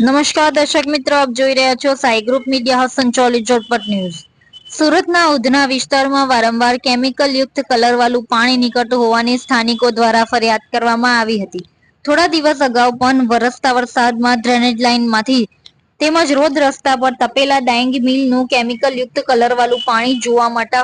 નમસ્કાર, દર્શક મિત્રો, આપ જોઈ રહ્યા છો સાઈ ગ્રુપ મીડિયા સંચાલિત ઝટપટ ન્યૂઝ. સુરતના ઉધના વિસ્તારમાં વારંવાર કેમિકલ યુક્ત કલરવાળું પાણી નીકળતું હોવાની સ્થાનિકો દ્વારા ફરિયાદ કરવામાં આવી હતી. થોડા દિવસ અગાઉ પણ વરસતા વરસાદમાં ડ્રેનેજ લાઇનમાંથી તેમજ રોડ રસ્તા પર તપેલા ડાઇંગ મિલનું કેમિકલ યુક્ત કલરવાળું પાણી જોવા માટે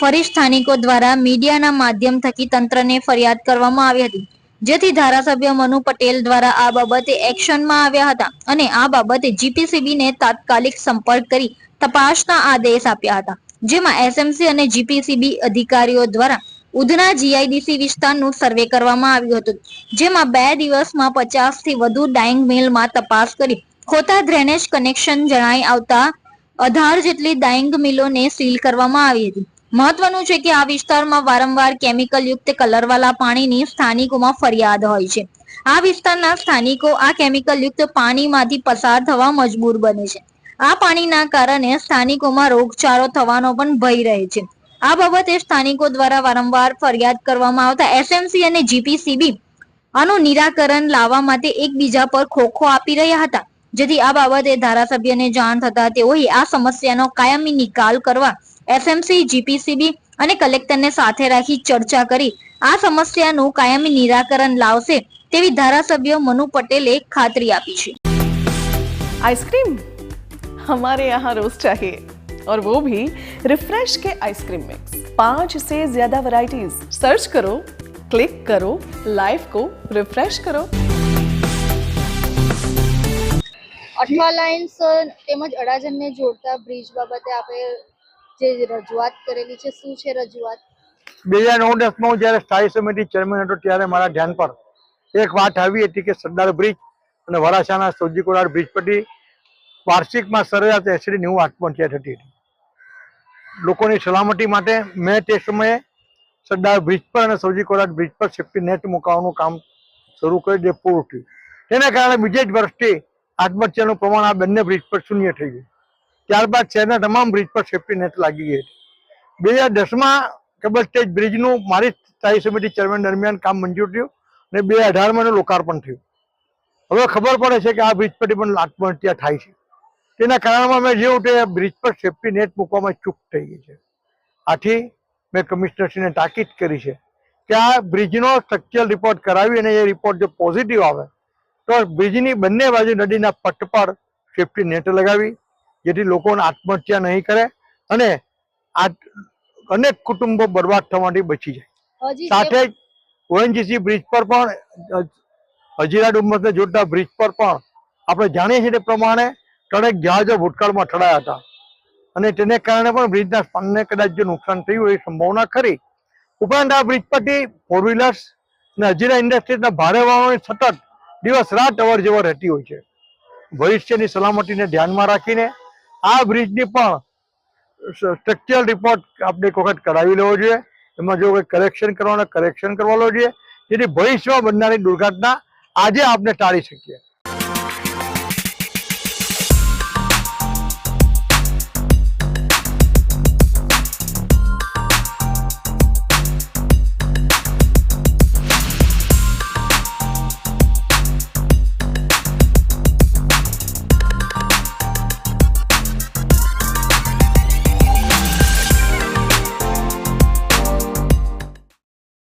ફરી સ્થાનિકો દ્વારા મીડિયાના માધ્યમ થકી તંત્રને ફરિયાદ કરવામાં આવી હતી. જેથી ધારાસભ્ય મનુ પટેલ દ્વારા આ બાબતે એક્શનમાં આવ્યા હતા અને આ બાબતે જીપીસીબી ને તાત્કાલિક સંપર્ક કરી તપાસના આદેશ આપ્યા હતા. જેમાં એસએમસી અને જીપીસીબી અધિકારીઓ દ્વારા ઉધના જીઆઈડીસી વિસ્તારનું સર્વે કરવામાં આવ્યું હતું. જેમાં બે દિવસમાં પચાસથી વધુ ડાઇંગ મિલમાં તપાસ કરી ખોટા ડ્રેનેજ કનેક્શન જણાઈ આવતા અઢાર જેટલી ડાઇંગ મિલોને સીલ કરવામાં આવી હતી. મહત્વનું છે કે આ વિસ્તારમાં વારંવાર કેમિકલ યુક્ત કલરવાળા પાણીની સ્થાનિકોમાં ફરિયાદ હોય છે. આ વિસ્તારના સ્થાનિકો આ કેમિકલ યુક્ત પાણીમાંથી પસાર થવા મજબૂર બને છે. આ પાણીના કારણે સ્થાનિકોમાં રોગચાળો થવાનો પણ ભય રહે છે. આ બાબતે સ્થાનિકો દ્વારા વારંવાર ફરિયાદ કરવામાં આવતા એસએમસી અને જીપીસીબી આનું નિરાકરણ લાવવા માટે એકબીજા પર ખોખો આપી રહ્યા હતા. જેથી આ બાબતે ધારાસભ્યને જાણ થતા તેઓએ આ સમસ્યાનો કાયમી નિકાલ કરવા એસએમસી જીપીસીબી અને કલેક્ટરને સાથે રાખી ચર્ચા કરી આ સમસ્યાનું કાયમી નિરાકરણ લાવશે તેવી ધારાસભ્ય મનુ પટેલે ખાતરી આપી છે आइसक्रीम हमारे यहाँ रोज चाहिए और वो भी रिफ्रेश के आइसक्रीम मिक्स पांच से ज्यादा वैरायटीज सर्च करो क्लिक करो लाइफ को रिफ्रेश करो અઠવા લાઇન્સ તેમજ અડાજણને જોડતા બ્રિજ બાબતે આપણે જે રજૂઆત કરેલી છે, શું છે રજૂઆત? બે હજાર નવ દસમાં હું જ્યારે સ્થાયી સમિતિ ચેરમેન હતો, ત્યારે મારા ધ્યાન પર એક વાત આવી હતી કે સરદાર બ્રિજ અને વરાછાના સોજી કોરાડ બ્રિજ પરથી વાર્ષિકમાં સરેરાશ એસડી નેવું આત્મહત્યા થતી હતી. લોકોની સલામતી માટે મેં તે સમયે સરદાર બ્રિજ પર અને સૌજી કોરાડ બ્રિજ પર સેફ્ટી નેટ મુકાવવાનું કામ શરૂ કર્યું જે પૂરું થયું તેના કારણે બીજે જ વર્ષથી આત્મહત્યાનું પ્રમાણ આ બંને બ્રિજ પર શૂન્ય થઈ ગયું. ત્યારબાદ શહેરના તમામ બ્રિજ પર સેફ્ટી નેટ લાગી ગઈ હતી. બે હજાર દસમાં કેબલ સ્ટેજ બ્રિજનું મારી સ્થાયી સમિતિ ચેરમેન દરમિયાન કામ મંજૂર થયું અને બે એનું લોકાર્પણ થયું. હવે ખબર પડે છે કે આ બ્રિજ પરથી પણ આત્મહત્યા થાય છે. તેના કારણમાં મેં જેવું તે બ્રિજ પર સેફ્ટી નેટ મૂકવામાં ચૂક થઈ ગઈ છે. આથી મેં કમિશનરશ્રીને તાકીદ કરી છે કે આ બ્રિજનો સ્ટ્રક્ચરલ રિપોર્ટ કરાવી અને એ રિપોર્ટ જો પોઝિટિવ આવે, તો બ્રિજની બંને બાજુ નદીના પટ પર સેફ્ટી નેટ લગાવી જેથી લોકોને આત્મહત્યા નહીં કરે અને આ અનેક કુટુંબો બરબાદ થવાથી બચી જાય. સાથે જ ઓએનજીસી બ્રિજ પર પણ હજીરા ડુમ્મસને જોડતા બ્રિજ પર પણ આપણે જાણીએ છીએ તે પ્રમાણે ત્રણેક જહાજો ભૂતકાળમાં ઠડાયા હતા. અને તેને કારણે પણ બ્રિજના સ્પાનને કદાચ જો નુકસાન થયું હોય એ સંભાવના ખરી. ઉપરાંત આ બ્રિજ પરથી ફોર વ્હીલર્સ અને હજીરા ઇન્ડસ્ટ્રીઝના ભારે વાહનોની સતત દિવસ રાત અવર જવર રહેતી હોય છે. ભવિષ્યની સલામતીને ધ્યાનમાં રાખીને આ બ્રિજની પણ સ્ટ્રક્ચરલ રિપોર્ટ આપણે એક વખત કરાવી લેવો જોઈએ. એમાં જો કોઈ કરેક્શન કરવાનું કરેક્શન કરવા જોઈએ. જેથી ભવિષ્યમાં બનનારી દુર્ઘટના આજે આપણે ટાળી શકીએ.